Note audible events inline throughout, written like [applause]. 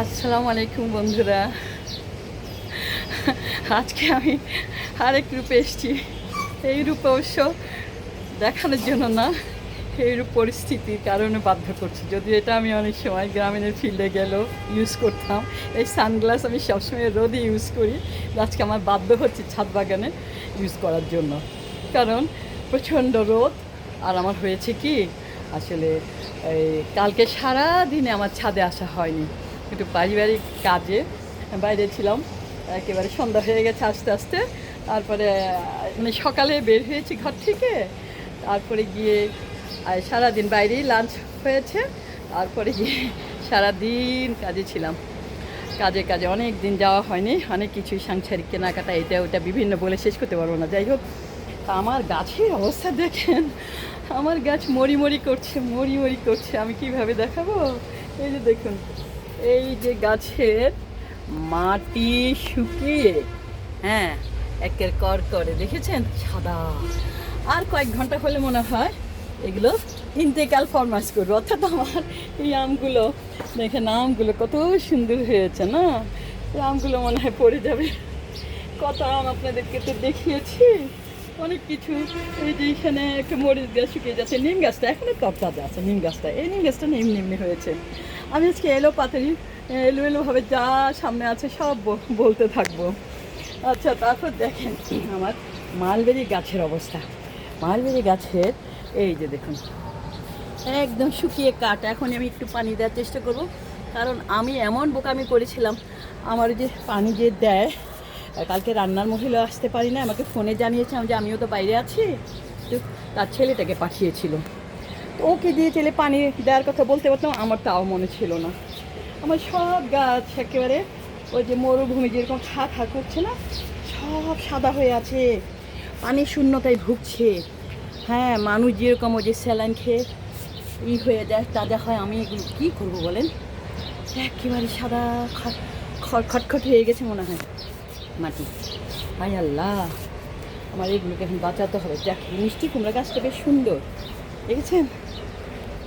আসসালামু আলাইকুম, বন্ধুরা। আজকে আমি আরেক রূপে এসেছি। এই রূপে অবশ্য দেখানোর জন্য না, এই রূপ পরিস্থিতির কারণে বাধ্য করছি। যদি এটা আমি অনেক সময় গ্রামীণের ফিল্ডে গেলেও ইউজ করতাম। এই সানগ্লাস আমি সবসময় রোদে ইউজ করি। আজকে আমার বাধ্য হচ্ছে ছাদ বাগানে ইউজ করার জন্য। কারণ প্রচণ্ড রোদ। আর আমার হয়েছে কি, আসলে এই কালকে সারা দিনে আমার ছাদে আসা হয়নি। একটু পারিবারিক কাজে বাইরে ছিলাম। একেবারে সন্ধ্যা হয়ে গেছে আস্তে আস্তে। তারপরে মানে সকালে বের হয়েছি ঘর থেকে। তারপরে গিয়ে সারাদিন বাইরেই লাঞ্চ হয়েছে। তারপরে গিয়ে সারাদিন কাজে ছিলাম। কাজে কাজে অনেক দিন যাওয়া হয়নি। অনেক কিছুই সাংসারিক কেনাকাটা, এটা ওটা বিভিন্ন বলে শেষ করতে পারব না। যাই হোক আমার গাছের অবস্থা দেখেন। আমার গাছ মরি মরি করছে, মরি মরি করছে। আমি কীভাবে দেখাবো? এই যে দেখুন। এই যে গাছের মাটি শুকিয়ে হ্যাঁ একের কর করে, দেখেছেন? সাদা। আর কয়েক ঘণ্টা হলে মনে হয় এগুলো ইন্তেকাল ফরমাস করবে। অর্থাৎ আমার এই আমগুলো, দেখেন আমগুলো কত সুন্দর হয়েছে, না? আমগুলো মনে হয় পড়ে যাবে। কত আম আপনাদেরকে তো দেখিয়েছি। অনেক কিছু। এই যে এখানে একটা মরিচ গাছ শুকিয়ে যাচ্ছে, নিম গাছটা, এখনও তাজা আছে, নিম গাছটা। এই নিম গাছটা নিম এমনি হয়েছে। আমি আজকে এলো পাতারি এলো এলোভাবে যা সামনে আছে সব বলতে থাকব। আচ্ছা তারপর দেখেন আমার মালবেরি গাছের অবস্থা। মালবেরি গাছের, এই যে দেখুন, একদম শুকিয়ে কাট এখন আমি একটু পানি দেওয়ার চেষ্টা করব, কারণ আমি এমন বোকামি করেছিলাম, আমার যে পানি যে দেয়, কালকে রান্নার মহিলা আসতে পারি না, আমাকে ফোনে জানিয়েছিলাম যে আমিও তো বাইরে আছি তার ছেলেটাকে পাঠিয়েছিল। ওকে দিয়ে ছেলে পানি দেওয়ার কথা বলতে পারতাম আমার তাও মনে ছিল না। আমার সব গাছ একেবারে ওই যে মরুভূমি যেরকম খা খা করছে না, সব সাদা হয়ে আছে, পানি শূন্যতায় ভুগছে। হ্যাঁ মানুষ যেরকম ওই যে স্যালাইন খেয়ে ই হয়ে যায় তাজা হয় আমি এগুলো কী করব বলেন? একেবারে সাদা খট খটখট হয়ে গেছে মনে হয় মাটি। হাই আল্লাহ, আমার এগুলোকে এখন বাঁচাতে হবে। দেখ মিষ্টি কুমড়া গাছটা বেশ সুন্দর। দেখেছেন?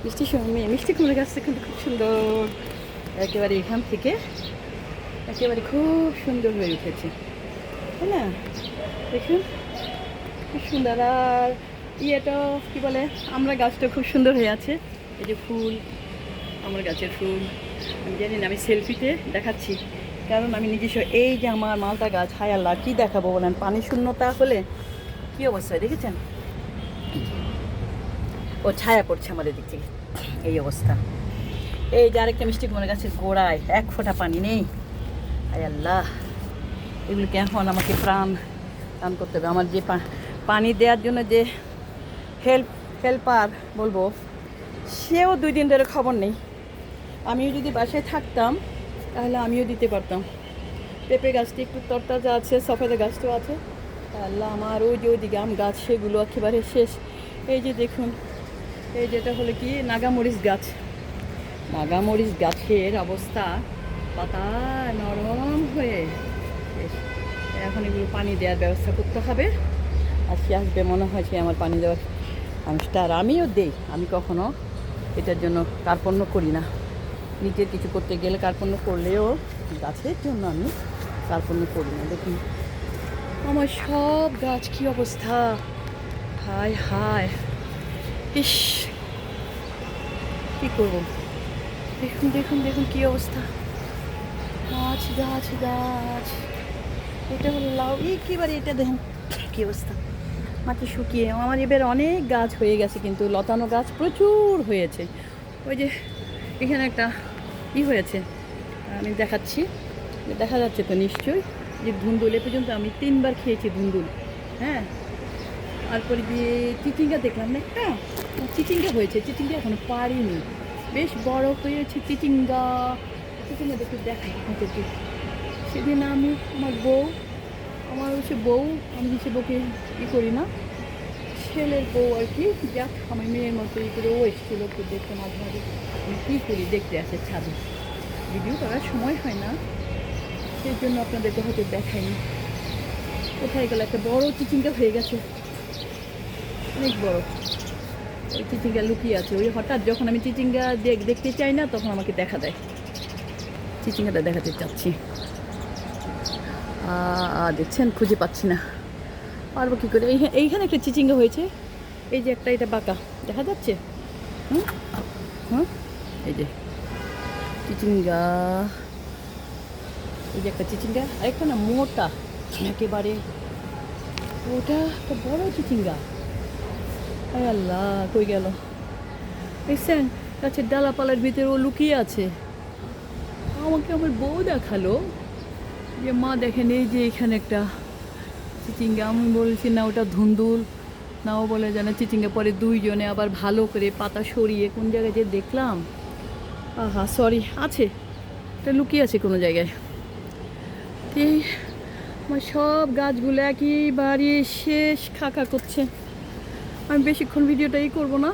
মিষ্টি সু- মি- মিষ্টি কুমড়া গাছটা কিন্তু খুব সুন্দর। একেবারে এখান থেকে একেবারে খুব সুন্দর হয়ে উঠেছে। তাই না? দেখুন, খুব সুন্দর। আর ইয়েটা কি বলে? আমরা গাছটা খুব সুন্দর হয়ে আছে। এই যে ফুল, আমার গাছের ফুল। আমি জানি না, আমি সেলফিতে দেখাচ্ছি। কারণ আমি নিজস্ব, এই যে আমার মালটা গাছ, হায় আল্লাহ, কী দেখাবো বলেন? পানি শূন্যতা হলে কী অবস্থায় দেখেছেন? ও ছায়া পড়ছে আমাদের দিক থেকে। এই অবস্থা। এই যে আরেকটা মিষ্টি কুমড়া গাছের গোড়ায়, এক ফোঁটা পানি নেই। হায় আল্লাহ, এগুলোকে এখন আমাকে প্রাণ দান করতে হবে। আমার যে পানি দেওয়ার জন্য যে হেল্প, হেল্পার বলব, সেও দুই দিন ধরে খবর নেই। আমিও যদি বাসায় থাকতাম, তাহলে আমিও দিতে পারতাম। পেঁপে গাছটি একটু তরতাজা আছে, সফেদা গাছটাও আছে। আল্লাহ, আমার ওই যে ওইদিকে আম গাছ, সেগুলো একেবারে শেষ। এই যে দেখুন এই যেটা হলো কি, নাগামরিচ গাছ। নাগামরিচ গাছের অবস্থা পাতা নরম হয়ে এখন এগুলো পানি দেওয়ার ব্যবস্থা করতে হবে। আজকে আসবে মনে হয় সে আমার পানি দেওয়ার মানুষটা আর আমিও দেই। আমি কখনো এটার জন্য কার্পণ্য করি না। নিজের কিছু করতে গেলে কার্পণ্য করলেও গাছের জন্য আমি কার্পণ্য করি না। দেখুন। আমার সব গাছ কি অবস্থা? হায় হায়। ইস, কী করব? দেখুন দেখুন দেখুন কি অবস্থা। গাছ গাছ গাছ। এটা হলো লাউ। একেবারে এটা দেখেন? কি অবস্থা। মাটি শুকিয়ে আমার এবার অনেক গাছ হয়ে গেছে, কিন্তু লতানো গাছ প্রচুর হয়েছে। ওই যে এখানে একটা ই হয়েছে, আমি দেখাচ্ছি। দেখা যাচ্ছে তো নিশ্চয়ই যে ধুন্দুল। এ পর্যন্ত আমি তিনবার খেয়েছি ধুন্দুল হ্যাঁ? তারপরে গিয়ে চিচিঙ্গা দেখলাম না? একটা চিচিঙ্গা হয়েছে, চিচিঙ্গা এখনও পারিনি। বেশ বড় হয়েছে চিচিঙ্গা। চিচিঙ্গা দেখে দেখাই আপনাদেরকে। সেদিন আমি, আমার বউ, আমার হচ্ছে বউ, আমি হচ্ছে বউকে ই করি না, ছেলের বউ আর কি, যাক, আমার মেয়ের মতো ই করে ও এসেছিল একটু দেখতে মাঝে মাঝে। আমি কী করি দেখতে আসে ছাদে। ভিডিও করার সময় হয় না, সেই জন্য আপনাদেরকে হয়তো দেখাইনি। কোথায় গেল? একটা বড় চিচিঙ্গা হয়ে গেছে। অনেক বড়। চিচিঙ্গা লুকিয়ে আছে। ওই হঠাৎ যখন আমি চিচিঙ্গা দেখ দেখতে চাই না, তখন আমাকে দেখা দেয়। চিচিঙ্গাটা দেখাতে চাচ্ছি। দেখছেন? খুঁজে পাচ্ছি না। পারব কী করে? এইখানে এইখানে একটা চিচিঙ্গা হয়েছে। এই যে একটা, এটা বাঁকা। দেখা যাচ্ছে? হুম? হুম? এই যে। চিচিঙ্গা। এই যে একটা চিচিঙ্গা। আরেকটা না, মোটা। একেবারে। ওটা একটা বড় চিচিঙ্গা। আল্লাহ, কই গেল? দেখছেন গাছের ডালাপালার ভিতরে ও লুকিয়ে আছে। আমাকে আমার বউ দেখাল। যে মা দেখেন, এই যে এখানে একটা চিচিঙ্গা। আমি বলছি, না, ওটা ধুন্দুল। না, ও বলে যেন চিচিঙ্গা পরে দুইজনে আবার ভালো করে পাতা সরিয়ে কোন জায়গায় যে দেখলাম? আহা সরি আছে। এটা লুকিয়ে আছে কোনো জায়গায়। আমার সব গাছগুলো একেবারে শেষ খাকা করছে। আমি বেশিক্ষণ ভিডিওটাই করব না,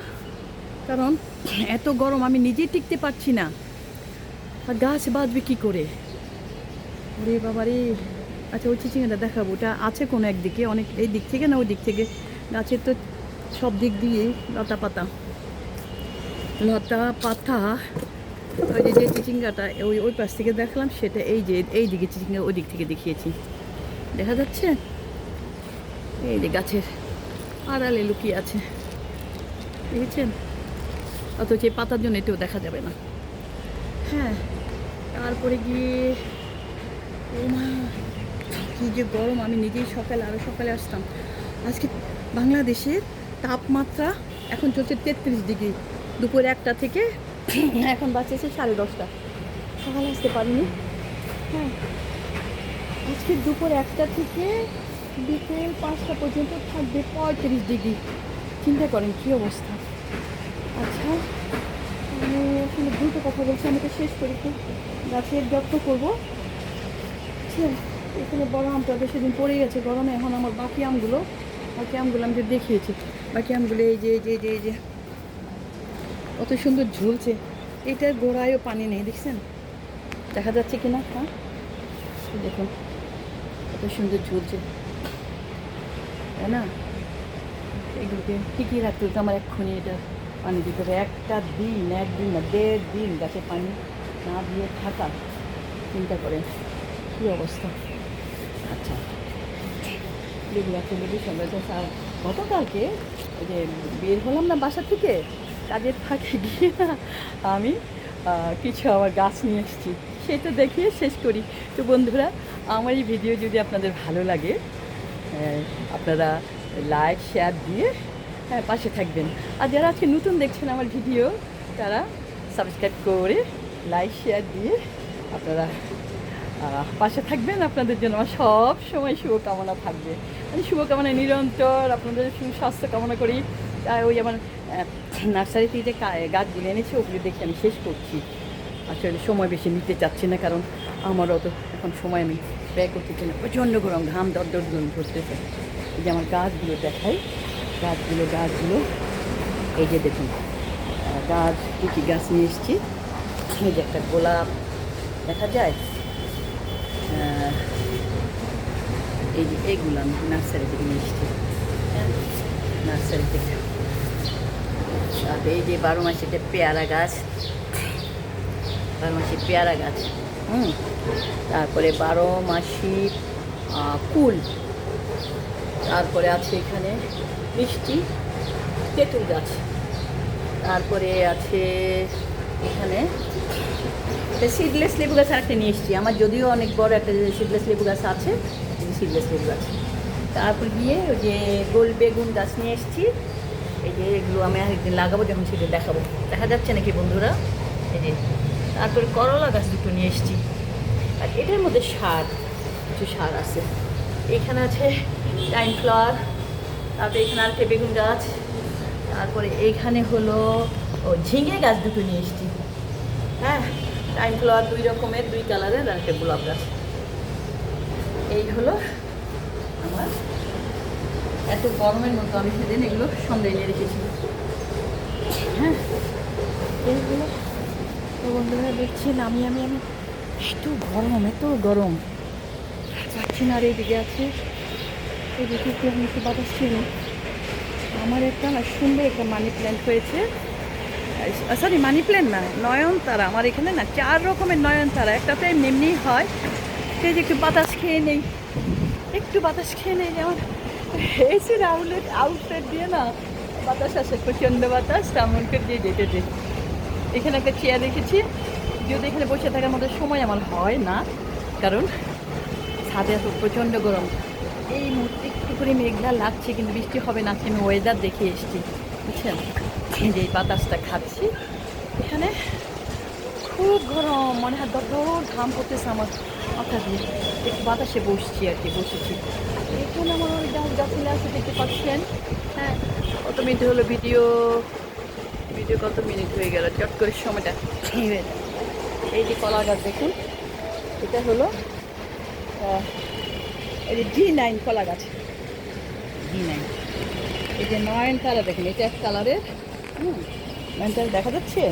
কারণ এত গরম আমি নিজেই টিকতে পারছি না। আর গাছ বাঁচবে কী করে? রে বাবা রে আচ্ছা ওই চিচিঙ্গাটা দেখাবো। ওটা আছে কোনো একদিকে? অনেক এই দিক থেকে না ওই দিক থেকে? গাছের তো সব দিক দিয়ে লতা পাতা। লতা পাতা, ওই যে যে চিচিঙ্গাটা, ওই ওই পাশ থেকে দেখলাম, সেটা এই যে এই দিকে চিচিঙ্গা ওই দিক থেকে দেখিয়েছি। দেখা যাচ্ছে? এই যে গাছের আড়ালে লুকিয়ে আছে। দেখেছেন? অথচ এই পাতার জন্য এটাও দেখা যাবে না। হ্যাঁ তারপরে গিয়ে, ও মা, কী যে গরম, আমি নিজেই সকালে আরও সকালে আসতাম। আজকে বাংলাদেশের তাপমাত্রা এখন চলছে তেত্রিশ ডিগ্রি। দুপুর একটা থেকে [coughs] এখন বাঁচেছে সাড়ে দশটা। সকালে আসতে পারিনি। হ্যাঁ আজকে দুপুর একটা থেকে বিকেল পাঁচটা পর্যন্ত থাকবে পঁয়ত্রিশ ডিগ্রি। চিন্তা করেন কী অবস্থা। আচ্ছা আমি আসলে দ্রুত কথা বলছি, আমি তো শেষ করি একটু। গাছের যত্ন করব। এখানে বড় আমটা তো সেদিন পড়ে গেছে, গরমে এখন আমার বাকি আমগুলো বাকি আমগুলো আমি যে দেখিয়েছি, বাকি আমগুলো এই যে এই যে এই যে কত সুন্দর ঝুলছে। এটার গোড়ায়ও পানি নেই, দেখছেন? দেখা যাচ্ছে কি না হ্যাঁ? দেখুন, কত সুন্দর ঝুলছে। তাই না? এগুলোকে টিকিয়ে রাখতে হতো? আমার এক্ষুনি এটা পানি দিতে হবে। একটা দিন একদিন না, দেড় দিন গাছে পানি না দিয়ে থাকা। চিন্তা করেন, কী অবস্থা? আচ্ছা লেবু গাছে লেবু সবাই তো সা- গতকালকে ওই যে বের হলাম না বাসা থেকে, কাজের ফাঁকে গিয়ে আমি কিছু আমার গাছ নিয়ে এসেছি। সেটা দেখিয়ে শেষ করি। তো বন্ধুরা, আমার এই ভিডিও যদি আপনাদের ভালো লাগে আপনারা লাইক শেয়ার দিয়ে হ্যাঁ পাশে থাকবেন। আর যারা আজকে নতুন দেখছেন আমার ভিডিও তারা সাবস্ক্রাইব করে লাইক শেয়ার দিয়ে আপনারা পাশে থাকবেন। আপনাদের জন্য আমার সব সময় শুভকামনা থাকবে। আমি শুভকামনা নিরন্তর আপনাদের সুস্বাস্থ্য কামনা করি। ওই আমার নার্সারি থেকে যে গাছগুলো এনেছে, ওগুলো দেখে আমি শেষ করছি। আসলে সময় বেশি নিতে চাচ্ছি না, কারণ আমারও তো এখন সময় আমি ব্যয় করতে চাই না প্রচণ্ড গরম, ঘাম দর দর দর ধরতেছে এই যে আমার গাছগুলো দেখাই, গাছগুলো গাছগুলো। এই যে দেখুন গাছ, কী কী গাছ নিয়ে এসেছি। এই যে একটা গোলাপ, দেখা যায়? এই যে এইগুলো আমি নার্সারি থেকে নিয়ে এসেছি। নার্সারি থেকে। তারপরে এই যে বারো মাসে পেয়ারা গাছ, বারো মাসে পেয়ারা গাছ। হুম, তারপরে বারো মাসি কুল। তারপরে আছে এখানে মিষ্টি, তেঁতুল গাছ। তারপরে আছে এখানে সিডলেস লেবু গাছ একটা নিয়ে এসেছি। আমার যদিও অনেক বড় একটা সিডলেস লেবু গাছ আছে সিডলেস লেবু গাছ। তারপর গিয়ে ওই যে গোল বেগুন গাছ নিয়ে এসেছি। এই যে এগুলো আমি আরেকদিন লাগাবো, যখন সেটা দেখাবো। দেখা যাচ্ছে নাকি বন্ধুরা? এই যে তারপরে করলা গাছ দুটো নিয়ে এসেছি। আর এটার মধ্যে সার, কিছু সার আছে। এখানে আছে টাইম ফ্লাওয়ার, তারপরে এখানে আছে বেগুন গাছ, তারপরে এইখানে হলো, ও, ঝিঙে গাছ দুটো নিয়ে এসেছি। হ্যাঁ টাইম ফ্লাওয়ার দুই রকমের, দুই কালারের আর একটা গোলাপ গাছ। এই হলো আমার, এত গরমের মতো আমি সেদিন এগুলো সন্ধ্যে নিয়ে রেখেছি। হ্যাঁ এইগুলো তো বন্ধুরা দেখছেন আমি আমি আমি। এত গরম এত গরম। পাচ্ছি না আর এইদিকে আছে। এদিকে একটু আমি একটু বাতাস ছিল। আমার একটা না সুন্দর একটা মানি প্ল্যান্ট হয়েছে। সরি মানি প্ল্যান্ট না, নয়নতারা। আমার এখানে না চার রকমের নয়নতারা। একটা তো এমনি হয় সেই যে একটু বাতাস খেয়ে নেই। একটু বাতাস খেয়ে নেই যেমন। এসির আউটলেট আউটলেট দিয়ে না বাতাস আসে, প্রচণ্ড বাতাস তেমন করে দিয়ে যেতে দে এখানে একটা চেয়ার রেখেছি। যদি এখানে বসে থাকার মতো সময় আমার হয় না, কারণ ছাদে এত প্রচণ্ড গরম। এই মুহূর্তে একটু করে মেঘলা লাগছে, কিন্তু বৃষ্টি হবে না আমি ওয়েদার দেখে এসেছি, বুঝছেন? যে এই বাতাসটা খাচ্ছি। এখানে খুব গরম, মনে হয় দর দর ঘাম পড়তেছে আমার মাথা একটু বাতাসে বসছি আর কি, বসেছি। এখন আমার ওই গাছ গাছগুলো আছে, দেখতে পাচ্ছেন? হ্যাঁ কত মিনিট হলো ভিডিও ভিডিও কত মিনিট হয়ে গেল, চট করে সময়টা এই যে কলা গাছ দেখুন, এটা হলো এই যে ডি নাইন কলা গাছ। ডি নাইন এই যে নয়ন কালার দেখেন, এটা এক কালারের, হুম নয়নতারা দেখা যাচ্ছে?